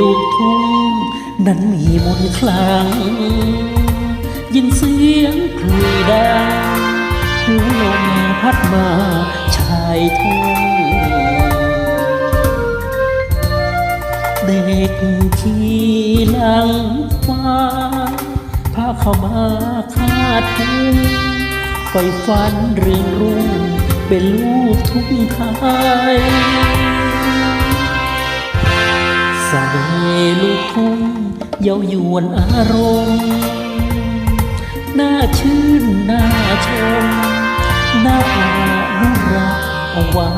ลูกทุ่งนั้นมีมนคลัง ยินเสียงคลุยดังหูลมพัดมาชายทุ่งเด็กขี่หลังฟ้าพาเข้ามาคาดทุ่งไฟฝันเรืองรุ่งเป็นลูกทุ่งไทย ลูกทุ่งเย้ายวนอารมณ์น่าชื่นน่าชมน่าอนุรักษ์เอาไว้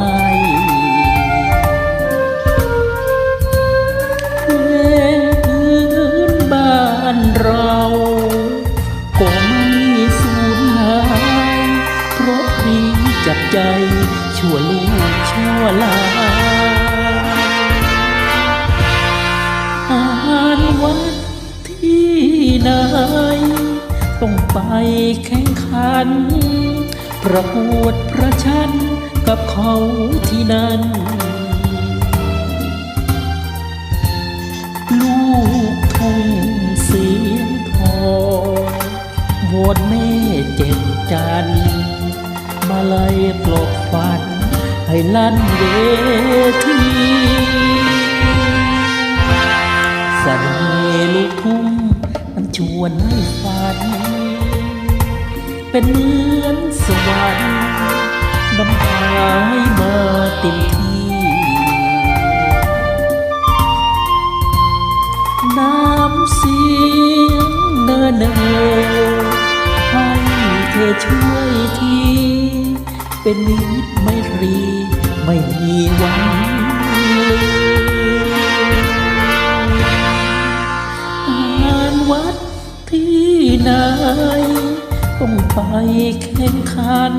เพลงพื้นบ้านเรา ต้องไปแข่งขัน ประกวดประชันกับเขาที่นั่น ลูกทุ่งเสียงทองโหวดแม่เจ็ดจัน มาไล่ปลอบฝัน ให้ลั่นเวทีเสน่ห์ลูกทุ่งมันชวนให้ฝัน เป็นเหมือนสวรรค์นำพาให้มาเต็มที่ น้ำเสียงเนินเนให้เธอช่วยที เป็นมิตรไม่รี ไม่มีหวังงานวัดที่ไหน ต้องไปแข่งขัน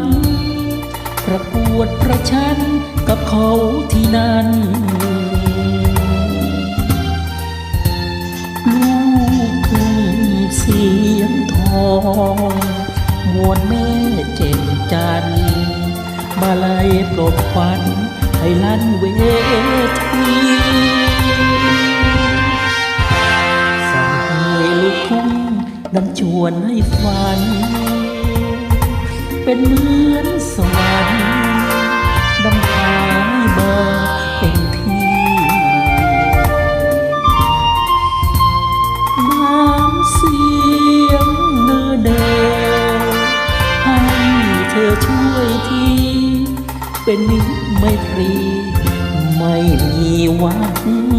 ประกวดประชันกับเขาที่นั่น ลูกทุ่งเสียงทองมวลแม่เจ็ดจัน มาไล่ปลบฟันให้ลั่นเวทีสายลูกทุ่งนั้นชวนให้ฝัน เป็นเหมือนสวรรค์นำพาให้มาเป็นที่น้ำเสียงเนื้อเดินให้เธอช่วยทีเป็นมิตรไม่ตรีไม่มีวัง